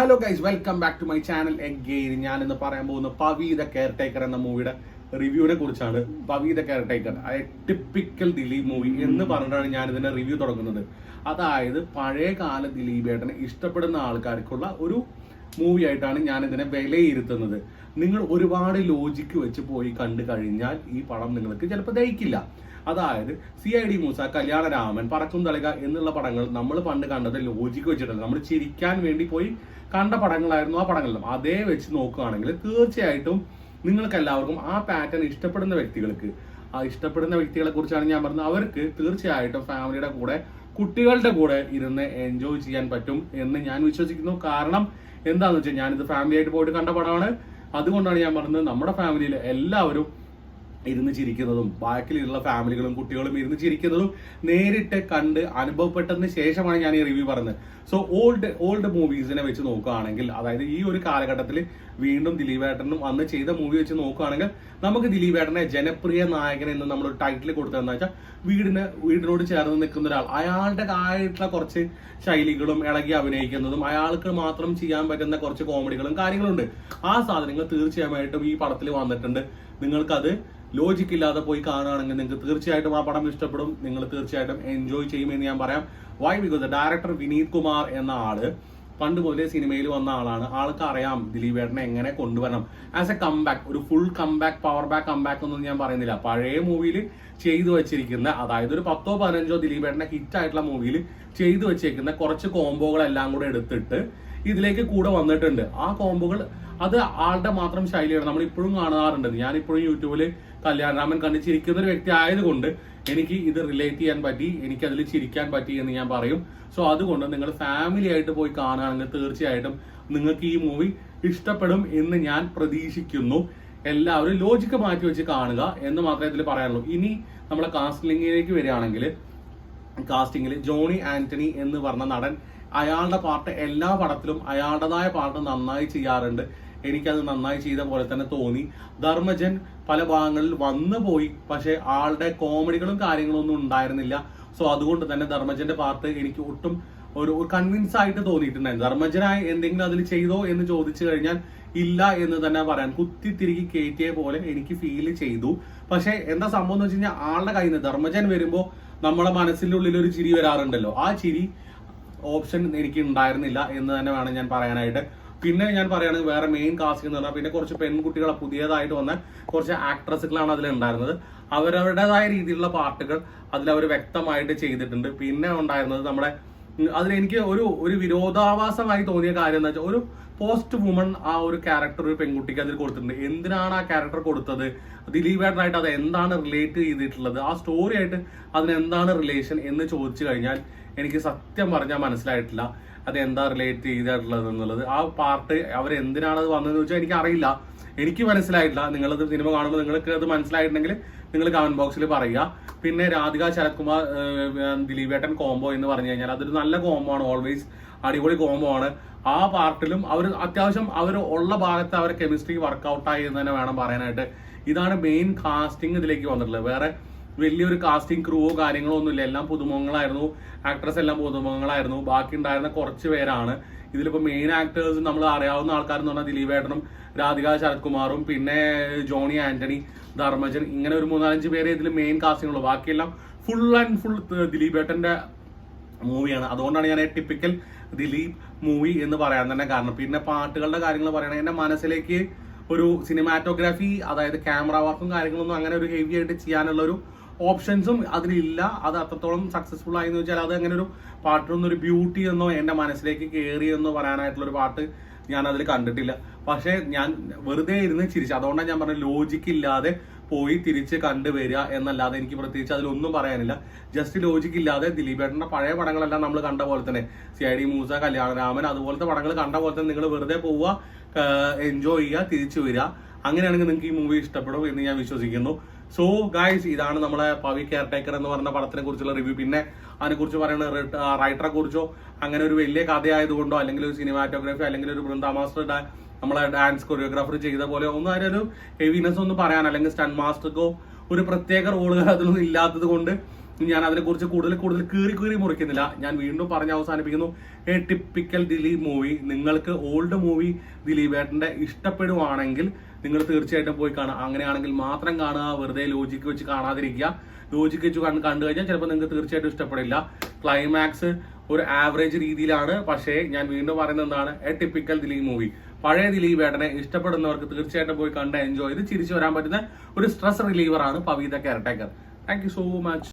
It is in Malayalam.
Hello guys welcome back to my channel again ഞാൻ ഇന്ന് പറയാൻ പോകുന്ന പവി ദ കെയർ ടേക്കർ എന്ന മൂവിയുടെ റിവ്യൂവിനെ കുറിച്ചാണ്. Pavi the caretaker typical Dileep movie എന്ന് പറഞ്ഞിട്ടാണ് ഞാൻ ഇതിന്റെ റിവ്യൂ തുടങ്ങുന്നത്. അതായത് പഴയ കാല ദിലീപേട്ടനെ ഇഷ്ടപ്പെടുന്ന ആൾക്കാർക്കുള്ള ഒരു മൂവി ആയിട്ടാണ് ഞാൻ ഇതിനെ വിലയിരുത്തുന്നത്. നിങ്ങൾ ഒരുപാട് ലോജിക്ക് വെച്ച് പോയി കണ്ടു കഴിഞ്ഞാൽ ഈ പടം നിങ്ങൾക്ക് ചിലപ്പോൾ ദഹിക്കില്ല. അതായത് C I D Moosa Kalyanaraman പറക്കും തളിക എന്നുള്ള പടങ്ങൾ നമ്മൾ പണ്ട് കണ്ടത് ലോജിക്ക് വെച്ചിട്ടല്ല. നമ്മൾ ചിരിക്കാൻ വേണ്ടി പോയി കണ്ട പടങ്ങളായിരുന്നു ആ പടങ്ങളിലും അതേ വെച്ച് നോക്കുകയാണെങ്കിൽ തീർച്ചയായിട്ടും നിങ്ങൾക്ക് എല്ലാവർക്കും ആ പാറ്റേൺ ഇഷ്ടപ്പെടുന്ന വ്യക്തികൾക്ക് ആ ഇഷ്ടപ്പെടുന്ന വ്യക്തികളെ കുറിച്ചാണ് ഞാൻ പറഞ്ഞത്. അവർക്ക് തീർച്ചയായിട്ടും ഫാമിലിയുടെ കൂടെ കുട്ടികളുടെ കൂടെ ഇരുന്ന് എൻജോയ് ചെയ്യാൻ പറ്റും എന്ന് ഞാൻ വിശ്വസിക്കുന്നു. കാരണം എന്താണെന്ന് വെച്ചാൽ ഞാനിത് ഫാമിലി ആയിട്ട് പോയിട്ട് കണ്ട പടമാണ്. അതുകൊണ്ടാണ് ഞാൻ പറഞ്ഞത് നമ്മുടെ ഫാമിലിയിൽ എല്ലാവരും ഇരുന്ന് ചിരിക്കുന്നതും ബാക്കിലുള്ള ഫാമിലികളും കുട്ടികളും ഇരുന്ന് ചിരിക്കുന്നതും നേരിട്ട് കണ്ട് അനുഭവപ്പെട്ടതിന് ശേഷമാണ് ഞാൻ ഈ റിവ്യൂ പറഞ്ഞത്. സോ ഓൾഡ് ഓൾഡ് മൂവീസിനെ വെച്ച് നോക്കുകയാണെങ്കിൽ അതായത് ഈ ഒരു കാലഘട്ടത്തിൽ വീണ്ടും ദിലീപേട്ടനും അന്ന് ചെയ്ത മൂവി വെച്ച് നോക്കുകയാണെങ്കിൽ നമുക്ക് ദിലീപേട്ടനെ ജനപ്രിയ നായകൻ എന്ന് നമ്മൾ ടൈറ്റിൽ കൊടുത്തതെന്ന് വെച്ചാൽ വീടിന് വീടിനോട് ചേർന്ന് നിൽക്കുന്ന ഒരാൾ. അയാളുടെ ആയിട്ടുള്ള കുറച്ച് ശൈലികളും ഇളകി അഭിനയിക്കുന്നതും അയാൾക്ക് മാത്രം ചെയ്യാൻ പറ്റുന്ന കുറച്ച് കോമഡികളും കാര്യങ്ങളുണ്ട്. ആ സാധനങ്ങൾ തീർച്ചയായിട്ടും ഈ പടത്തിൽ വന്നിട്ടുണ്ട്. നിങ്ങൾക്കത് ലോജിക്കില്ലാതെ പോയി കാണുകയാണെങ്കിൽ നിങ്ങൾക്ക് തീർച്ചയായിട്ടും ആ പടം ഇഷ്ടപ്പെടും. നിങ്ങൾ തീർച്ചയായിട്ടും എൻജോയ് ചെയ്യുമെന്ന് ഞാൻ പറയാം. Why because director Vineeth Kumar എന്ന ആൾ പണ്ട് മുതലേ സിനിമയിൽ വന്ന ആളാണ്. ആൾക്ക് അറിയാം ദിലീപ് ഏട്ടനെ എങ്ങനെ കൊണ്ടുവരണം. ആസ് എ കംബാക്ക് ഒരു full comeback power back comeback ഒന്നും ഞാൻ പറയുന്നില്ല. പഴയ മൂവിയിൽ ചെയ്തു വെച്ചിരിക്കുന്ന അതായത് ഒരു പത്തോ പതിനഞ്ചോ ദിലീപ് ഏട്ടനെ ഹിറ്റ് ആയിട്ടുള്ള മൂവിയിൽ ചെയ്തു വെച്ചേക്കുന്ന കുറച്ച് കോംബോകളെല്ലാം കൂടെ എടുത്തിട്ട് ഇതിലേക്ക് കൂടെ വന്നിട്ടുണ്ട്. ആ കോംബോകൾ അത് ആളുടെ മാത്രം ശൈലിയാണ്. നമ്മൾ ഇപ്പോഴും കാണാറുണ്ട്. ഞാൻ ഇപ്പോഴും യൂട്യൂബിൽ കല്യാണരാമൻ കണ്ട് ചിരിക്കുന്ന ഒരു വ്യക്തി ആയതുകൊണ്ട് എനിക്ക് ഇത് റിലേറ്റ് ചെയ്യാൻ പറ്റി എനിക്ക് അതിൽ ചിരിക്കാൻ പറ്റി എന്ന് ഞാൻ പറയും. സോ അതുകൊണ്ട് നിങ്ങൾ ഫാമിലി ആയിട്ട് പോയി കാണുകയാണെങ്കിൽ തീർച്ചയായിട്ടും നിങ്ങൾക്ക് ഈ മൂവി ഇഷ്ടപ്പെടും എന്ന് ഞാൻ പ്രതീക്ഷിക്കുന്നു. എല്ലാവരും ലോജിക്ക് മാറ്റി വെച്ച് കാണുക എന്ന് മാത്രമേ ഇതിൽ പറയാനുള്ളൂ. ഇനി നമ്മളെ കാസ്റ്റിംഗിലേക്ക് വരികയാണെങ്കിൽ കാസ്റ്റിംഗിൽ ജോണി ആന്റണി എന്ന് പറഞ്ഞ നടൻ അയാളുടെ പാട്ട് എല്ലാ പടത്തിലും അയാളുടേതായ പാട്ട് നന്നായി ചെയ്യാറുണ്ട്. എനിക്കത് നന്നായി ചെയ്ത പോലെ തന്നെ തോന്നി. ധർമ്മജൻ പല ഭാഗങ്ങളിൽ വന്നു പോയി. പക്ഷേ ആളുടെ കോമഡികളും കാര്യങ്ങളും ഒന്നും ഉണ്ടായിരുന്നില്ല. സോ അതുകൊണ്ട് തന്നെ ധർമ്മജന്റെ പാർട്ട് എനിക്ക് ഒട്ടും ഒരു കൺവിൻസ് ആയിട്ട് തോന്നിയിട്ടുണ്ടായിരുന്നു. ധർമ്മജനായി എന്തെങ്കിലും അതിൽ ചെയ്തോ എന്ന് ചോദിച്ചു കഴിഞ്ഞാൽ ഇല്ല എന്ന് തന്നെ പറയാൻ. കുത്തി തിരികെ കയറ്റിയ പോലെ എനിക്ക് ഫീൽ ചെയ്തു. പക്ഷേ എന്താ സംഭവം എന്ന് വെച്ച് കഴിഞ്ഞാൽ ആളുടെ കയ്യിൽ നിന്ന് ധർമ്മജൻ വരുമ്പോൾ നമ്മുടെ മനസ്സിന്റെ ഉള്ളിൽ ഒരു ചിരി വരാറുണ്ടല്ലോ. ആ ചിരി ഓപ്ഷൻ എനിക്ക് ഉണ്ടായിരുന്നില്ല എന്ന് തന്നെ വേണം ഞാൻ പറയാനായിട്ട്. പിന്നെ ഞാൻ പറയുകയാണെങ്കിൽ വേറെ മെയിൻ കാസ്റ്റിംഗ് എന്ന് പറഞ്ഞാൽ പിന്നെ കുറച്ച് പെൺകുട്ടികളെ പുതിയതായിട്ട് വന്ന കുറച്ച് ആക്ട്രസുകളാണ് അതിൽ ഉണ്ടായിരുന്നത്. അവരവരുടേതായ രീതിയിലുള്ള പാട്ടുകൾ അതിൽ അവർ വ്യക്തമായിട്ട് ചെയ്തിട്ടുണ്ട്. പിന്നെ ഉണ്ടായിരുന്നത് നമ്മുടെ അതിലെനിക്ക് ഒരു ഒരു വിരോധാഭാസമായി തോന്നിയ കാര്യം എന്ന് വെച്ചാൽ ഒരു പോസ്റ്റ് വുമൺ ആ ഒരു ക്യാരക്ടർ ഒരു പെൺകുട്ടിക്ക് അതിൽ കൊടുത്തിട്ടുണ്ട്. എന്തിനാണ് ആ ക്യാരക്ടർ കൊടുത്തത്? ദിലീപേട്ടനായിട്ട് അത് എന്താണ് റിലേറ്റ് ചെയ്തിട്ടുള്ളത്? ആ സ്റ്റോറി ആയിട്ട് അതിന് എന്താണ് റിലേഷൻ എന്ന് ചോദിച്ചു കഴിഞ്ഞാൽ എനിക്ക് സത്യം പറഞ്ഞാൽ മനസ്സിലായിട്ടില്ല. അത് എന്താ റിലേറ്റ് ചെയ്തിട്ടുള്ളത് എന്നുള്ളത്. ആ പാർട്ട് അവർ എന്തിനാണ് അത് വന്നതെന്ന് വെച്ചാൽ എനിക്ക് അറിയില്ല എനിക്ക് മനസ്സിലായിട്ടില്ല. നിങ്ങളത് സിനിമ കാണുമ്പോൾ നിങ്ങൾക്ക് അത് മനസ്സിലായിട്ടുണ്ടെങ്കിൽ നിങ്ങൾ കമന്റ് ബോക്സിൽ പറയുക. പിന്നെ രാധിക ശരത്കുമാർ ദിലീപ് ദിലീപേട്ടൻ കോംബോ എന്ന് പറഞ്ഞു കഴിഞ്ഞാൽ അതൊരു നല്ല കോംബോ ആണ് ഓൾവേസ് അടിപൊളി കോംബോ ആണ്. ആ പാർട്ടിലും അവർ അത്യാവശ്യം അവർ ഉള്ള ഭാഗത്ത് അവർ കെമിസ്ട്രി വർക്കൗട്ടായി എന്ന് തന്നെ വേണം പറയാനായിട്ട്. ഇതാണ് മെയിൻ കാസ്റ്റിംഗ് ഇതിലേക്ക് വന്നിട്ടുള്ളത്. വേറെ വലിയൊരു കാസ്റ്റിംഗ് ക്രൂവോ കാര്യങ്ങളോ ഒന്നുമില്ല. എല്ലാം പുതുമുഖങ്ങളായിരുന്നു. ആക്ട്രസ് എല്ലാം പുതുമുഖങ്ങളായിരുന്നു. ബാക്കി ഉണ്ടായിരുന്ന കുറച്ച് പേരാണ്. ഇതിലിപ്പോ മെയിൻ ആക്ടേഴ്സ് നമ്മൾ അറിയാവുന്ന ആൾക്കാരെന്ന് പറഞ്ഞാൽ ദിലീപേട്ടനും രാധിക ശരത് കുമാറും പിന്നെ ജോണി ആന്റണി ധർമ്മജൻ ഇങ്ങനെ ഒരു മൂന്നാലഞ്ച് പേരെ ഇതിൽ മെയിൻ കാസ്റ്റിംഗ് ഉള്ളൂ ബാക്കിയെല്ലാം ഫുൾ ആൻഡ് ഫുൾ ദിലീപേട്ടന്റെ മൂവിയാണ് അതുകൊണ്ടാണ് ഞാൻ ടിപ്പിക്കൽ ദിലീപ് മൂവി എന്ന് പറയാൻ തന്നെ കാരണം. പിന്നെ പാട്ടുകളുടെ കാര്യങ്ങൾ പറയണത് എന്റെ മനസ്സിലേക്ക് ഒരു സിനിമാറ്റോഗ്രാഫി അതായത് ക്യാമറ വർക്കും കാര്യങ്ങളൊന്നും അങ്ങനെ ഒരു ഹെവി ആയിട്ട് ചെയ്യാനുള്ള ഒരു ഓപ്ഷൻസും അതിലില്ല. അത് അത്രത്തോളം സക്സസ്ഫുൾ ആയി എന്ന് വെച്ചാൽ അത് അങ്ങനെ ഒരു പാട്ടിനൊന്നും ഒരു ബ്യൂട്ടി എന്നോ എന്റെ മനസ്സിലേക്ക് കയറി എന്നോ പറയാനായിട്ടുള്ള ഒരു പാട്ട് ഞാൻ അതിൽ കണ്ടിട്ടില്ല. പക്ഷേ ഞാൻ വെറുതെ ഇരുന്ന് ചിരിച്ചു. അതുകൊണ്ടാണ് ഞാൻ പറഞ്ഞത് ലോജിക്ക് ഇല്ലാതെ പോയി തിരിച്ച് കണ്ടുവരിക എന്നല്ലാതെ എനിക്ക് പ്രത്യേകിച്ച് അതിലൊന്നും പറയാനില്ല. ജസ്റ്റ് ലോജിക്ക് ഇല്ലാതെ ദിലീപേട്ടന്റെ പഴയ പടങ്ങളെല്ലാം നമ്മൾ കണ്ട പോലെ തന്നെ. C I D Moosa Kalyanaraman അതുപോലത്തെ പടങ്ങൾ കണ്ട പോലെ തന്നെ നിങ്ങൾ വെറുതെ പോവുക എൻജോയ് ചെയ്യുക തിരിച്ചു വരിക. അങ്ങനെയാണെങ്കിൽ നിങ്ങൾക്ക് ഈ മൂവി ഇഷ്ടപ്പെടും എന്ന് ഞാൻ വിശ്വസിക്കുന്നു. സോ ഗായ്സ് ഇതാണ് നമ്മളെ പവി കെയർ ടേക്കർ എന്ന് പറഞ്ഞ പടത്തിനെ കുറിച്ചുള്ള റിവ്യൂ പിന്നെ അതിനെക്കുറിച്ച് പറയുന്ന റൈറ്ററെ കുറിച്ചോ അങ്ങനെ ഒരു വലിയ കഥയായതുകൊണ്ടോ അല്ലെങ്കിൽ ഒരു സിനിമാറ്റോഗ്രാഫി അല്ലെങ്കിൽ ഒരു ബൃന്ദാമാസ്റ്റർ നമ്മളെ ഡാൻസ് കൊറിയോഗ്രാഫർ ചെയ്ത പോലെ ഒന്നും അതിന് ഒരു ഹെവിനെസ് ഒന്നും പറയാൻ അല്ലെങ്കിൽ സ്റ്റൺ മാസ്റ്റർക്കോ ഒരു പ്രത്യേക റോളുകൾ അതിലൊന്നും ഇല്ലാത്തത് കൊണ്ട് ഞാൻ അതിനെക്കുറിച്ച് കൂടുതൽ കൂടുതൽ കീറി കീറി മുറിക്കുന്നില്ല. ഞാൻ വീണ്ടും പറഞ്ഞ് അവസാനിപ്പിക്കുന്നു. എ ടിപ്പിക്കൽ ദിലീപ് മൂവി നിങ്ങൾക്ക് ഓൾഡ് മൂവി ദിലീപേട്ടന്റെ ഇഷ്ടപ്പെടുവാണെങ്കിൽ നിങ്ങൾ തീർച്ചയായിട്ടും പോയി കാണുക അങ്ങനെയാണെങ്കിൽ മാത്രം കാണുക വെറുതെ ലോജിക്ക് വെച്ച് കാണാതിരിക്കുക. ലോജിക്ക് വെച്ച് കണ്ട് കണ്ടു കഴിഞ്ഞാൽ ചിലപ്പോൾ നിങ്ങൾക്ക് തീർച്ചയായിട്ടും ഇഷ്ടപ്പെടില്ല. ക്ലൈമാക്സ് ഒരു ആവറേജ് രീതിയിലാണ്. പക്ഷേ ഞാൻ വീണ്ടും പറയുന്നത് എന്താണ്? എ ടിപ്പിക്കൽ ദിലീപ് മൂവി പഴയ ദിലീപ് ഏട്ടനെ ഇഷ്ടപ്പെടുന്നവർക്ക് തീർച്ചയായിട്ടും പോയി കണ്ട് എൻജോയ് ചെയ്ത് ചിരിച്ചു വരാൻ പറ്റുന്ന ഒരു സ്ട്രെസ് റിലീവർ ആണ് പവീത കെയർടേക്കർ താങ്ക് സോ മച്ച്